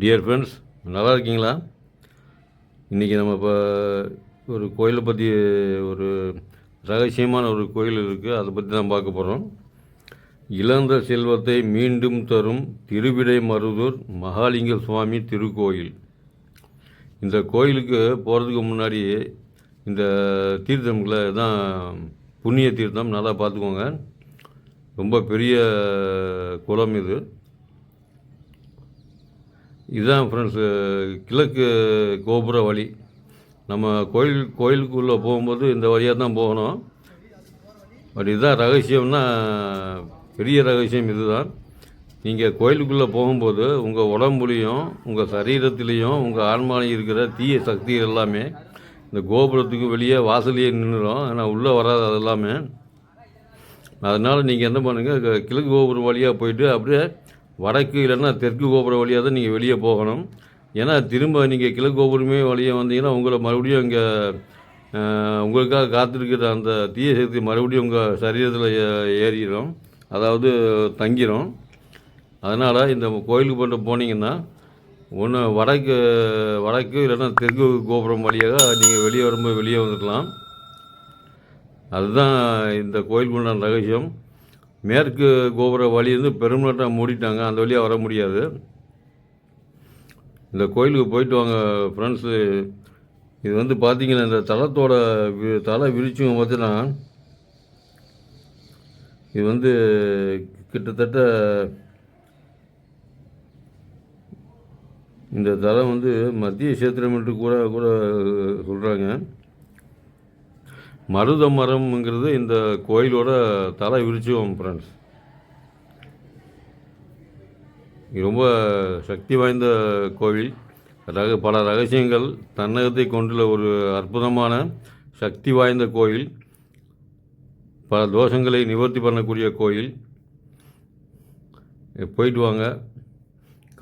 Dear friends நல்லா இருக்கீங்களா? இன்றைக்கி நம்ம இப்போ ஒரு கோயிலை பற்றி ஒரு ரகசியமான ஒரு கோயில் இருக்குது அதை பற்றி தான் பார்க்க போகிறோம் இழந்த செல்வத்தை மீண்டும் தரும் திருவிடை மருதூர் மகாலிங்க சுவாமி திருக்கோயில். இந்த கோயிலுக்கு போகிறதுக்கு முன்னாடி இந்த தீர்த்தம்களை தான் புண்ணிய தீர்த்தம் நல்லா பார்த்துக்கோங்க. ரொம்ப பெரிய குளம் இது. இதுதான் ஃப்ரெண்ட்ஸு கிழக்கு கோபுர வழி. நம்ம கோயில் கோயிலுக்குள்ளே போகும்போது இந்த வழியாக தான் போகணும். பட் இதுதான் ரகசியம்னா பெரிய ரகசியம் இதுதான். நீங்கள் கோயிலுக்குள்ளே போகும்போது உங்கள் உடம்புலையும் உங்கள் சரீரத்துலேயும் உங்கள் ஆன்மாலையும் இருக்கிற தீய சக்தி எல்லாமே இந்த கோபுரத்துக்கு வெளியே வாசலையே நின்றுடும் ஆனால் உள்ளே வராது அது எல்லாமே. அதனால் நீங்கள் என்ன பண்ணுங்கள் கிழக்கு கோபுரம் வழியாக போயிட்டு அப்படியே வடக்கு இல்லைன்னா தெற்கு கோபுரம் வழியாக தான் நீங்கள் வெளியே போகணும். ஏன்னா திரும்ப நீங்கள் கிழக்கு கோபுரமே வழியாக வந்தீங்கன்னா உங்களை மறுபடியும் இங்கே உங்களுக்காக காத்திருக்கிற அந்த தீய சக்தி மறுபடியும் உங்கள் சரீரத்தில் ஏ- ஏறிடும் அதாவது தங்கிடும் அதனால் இந்த கோயிலுக்கு போட்டு போனீங்கன்னா ஒன்று வடக்கு வடக்கு இல்லைன்னா தெற்கு கோபுரம் வழியாக நீங்கள் வெளியே வரும்போது வெளியே வந்துக்கலாம் அதுதான் இந்த கோயில் உண்டான ரகசியம். மேற்கு கோபுர வழி வந்து பெருமளட்டாக மூடிட்டாங்க. அந்த வழியாக வர முடியாது. இந்த கோயிலுக்கு போயிட்டு வாங்க ஃப்ரெண்ட்ஸு இது வந்து பார்த்தீங்கன்னா இந்த தளத்தோட வி- தலை விரிச்சும் பார்த்தீங்கன்னா இது வந்து கிட்டத்தட்ட இந்த தலை வந்து மத்திய சேத்திரம் என்று கூட கூட சொல்கிறாங்க மருத மரம்ங்கிறது இந்த கோயிலோட தலை விருட்சம் ஃப்ரெண்ட்ஸ் ரொம்ப சக்தி வாய்ந்த கோவில். ரக பல ரகசியங்கள் தன்னகத்தை கொண்டுள்ள ஒரு அற்புதமான சக்தி வாய்ந்த கோயில் பல தோஷங்களை நிவர்த்தி பண்ணக்கூடிய கோயில் போயிட்டு வாங்க.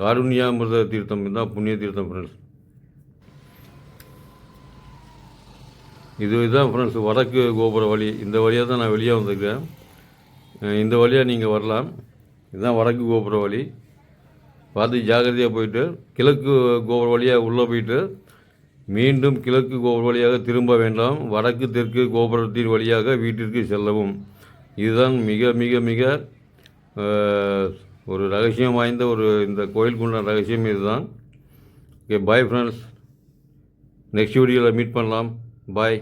காருண்யாமிரத தீர்த்தம் தான் புண்ணிய தீர்த்தம் ஃப்ரெண்ட்ஸ் இது இதுதான் ஃப்ரெண்ட்ஸ் வடக்கு கோபுர வழி. இந்த வழியாக தான் நான் வெளியே வந்திருக்கேன் இந்த வழியாக நீங்கள் வரலாம். இதுதான் வடக்கு கோபுர வழி. பார்த்து ஜாக்கிரதையாக போயிட்டு கிழக்கு கோபுர வழியாக உள்ளே போயிட்டு மீண்டும் கிழக்கு கோபுர வழியாக திரும்ப வேண்டாம். வடக்கு தெற்கு கோபுரத்தின் வழியாக வீட்டிற்கு செல்லவும். இதுதான் மிக மிக மிக ஒரு ரகசியம் வாய்ந்த ஒரு இந்த கோயிலுக்குண்டான ரகசியம் இதுதான். ஓகே பாய் ஃப்ரெண்ட்ஸ் நெக்ஸ்ட் வீடியோவில் மீட் பண்ணலாம். பாய்